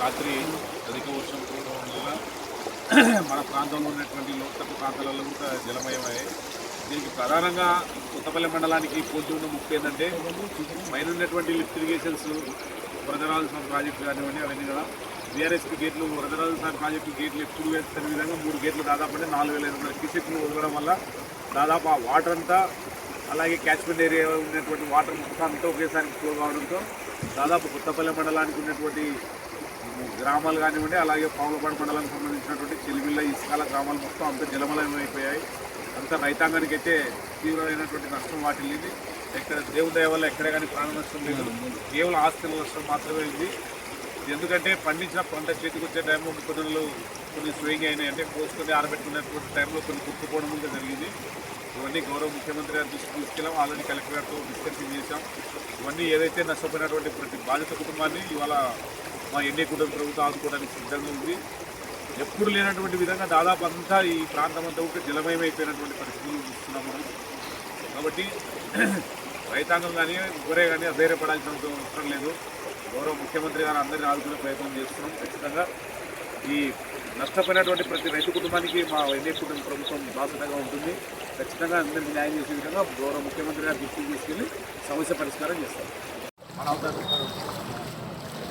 రాత్రి అధిక వర్షం కురవడం వల్ల మన ప్రాంతంలో ఉన్నటువంటి లోతట్టు ప్రాంతాలలో కూడా జలమయమయ్యాయి. దీనికి ప్రధానంగా కొత్తపల్లి మండలానికి పోటీ ఉన్న ముఖ్యం ఏంటంటే పైన ఉన్నటువంటి లిఫ్ట్ ఇరిగేషన్స్ వరదరాజస్వామి ప్రాజెక్టు కానివ్వండి అవన్నీ కూడా బీఆర్ఎస్పీ గేట్లు వరదరాజస్వామి ప్రాజెక్టు గేట్లు ఎప్పుడు వేస్తున్న విధంగా మూడు గేట్లు దాదాపు అంటే నాలుగు వేల ఐదు వందల క్యూసెక్లు వదలడం వల్ల దాదాపు ఆ వాటర్ అంతా అలాగే క్యాచ్మెంట్ ఏరియా ఉన్నటువంటి వాటర్ మొత్తం అంతా ఒకేసారి ఫ్లో కావడంతో దాదాపు కొత్తపల్లి మండలానికి ఉన్నటువంటి గ్రామాలు కానివ్వండి అలాగే పావులపాడు మండలానికి సంబంధించినటువంటి చెలిమిల్ల ఇసుకాల గ్రామాలు మొత్తం అంతా జలమలయం అయిపోయాయి అంతా రైతాంగానికి అయితే తీవ్రమైనటువంటి నష్టం వాటిల్లింది ఎక్కడ దేవుని వల్ల ఎక్కడ కానీ ప్రాణ నష్టం లేదు. కేవలం ఆస్తుల నష్టం మాత్రమే ఉంది. ఎందుకంటే పండించిన పంట చేతికి వచ్చే టైంలో ముప్పై నెలలు కొన్ని స్వింగ్ అయినాయి అంటే కోసుకొని ఆరబెట్టుకున్నటువంటి టైంలో కొన్ని కుట్టుకోవడం కూడా జరిగింది. ఇవన్నీ గౌరవ ముఖ్యమంత్రి గారి దృష్టికి తీసుకెళ్ళాం. ఆల్రెడీ కలెక్టర్ గారితో డిస్కషన్ చేశాం. ఇవన్నీ ఏదైతే నష్టపోయినటువంటి ప్రతి బాధిత కుటుంబాన్ని ఇవాళ మా ఎన్డీ కుటుంబ ప్రభుత్వం ఆదుకోవడానికి సిద్ధంగా ఉంది. ఎప్పుడు లేనటువంటి విధంగా దాదాపు అంతా ఈ ప్రాంతం అంతా కూడా జలమయమైపోయినటువంటి పరిస్థితులు చూస్తున్నాం మనం. కాబట్టి రైతాంగం కానీ ఎవరే కానీ అధైర్యపడాల్సిన అవసరం లేదు. గౌరవ ముఖ్యమంత్రి గారు అందరినీ ఆదుకునే ప్రయత్నం చేస్తున్నాం. ఖచ్చితంగా ఈ నష్టపోయినటువంటి ప్రతి రైతు కుటుంబానికి మా ఎన్ఏ కుటుంబ ప్రభుత్వం బాధ్యతగా ఉంటుంది. ఖచ్చితంగా అందరికీ న్యాయం చేసే విధంగా గౌరవ ముఖ్యమంత్రి గారు దృష్టికి తీసుకెళ్ళి సమస్య పరిష్కారం చేస్తారు.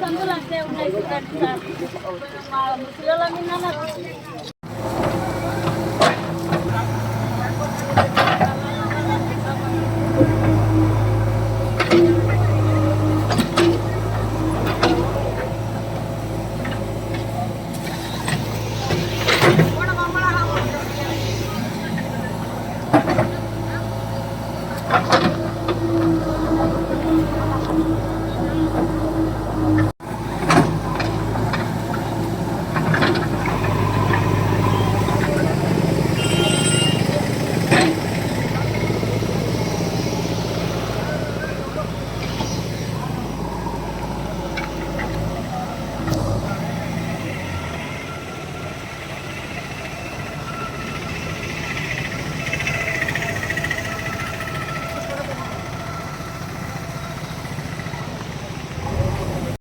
సందులు అంతే ఉన్నాయి చూడండి సార్. మా ముసలి మీద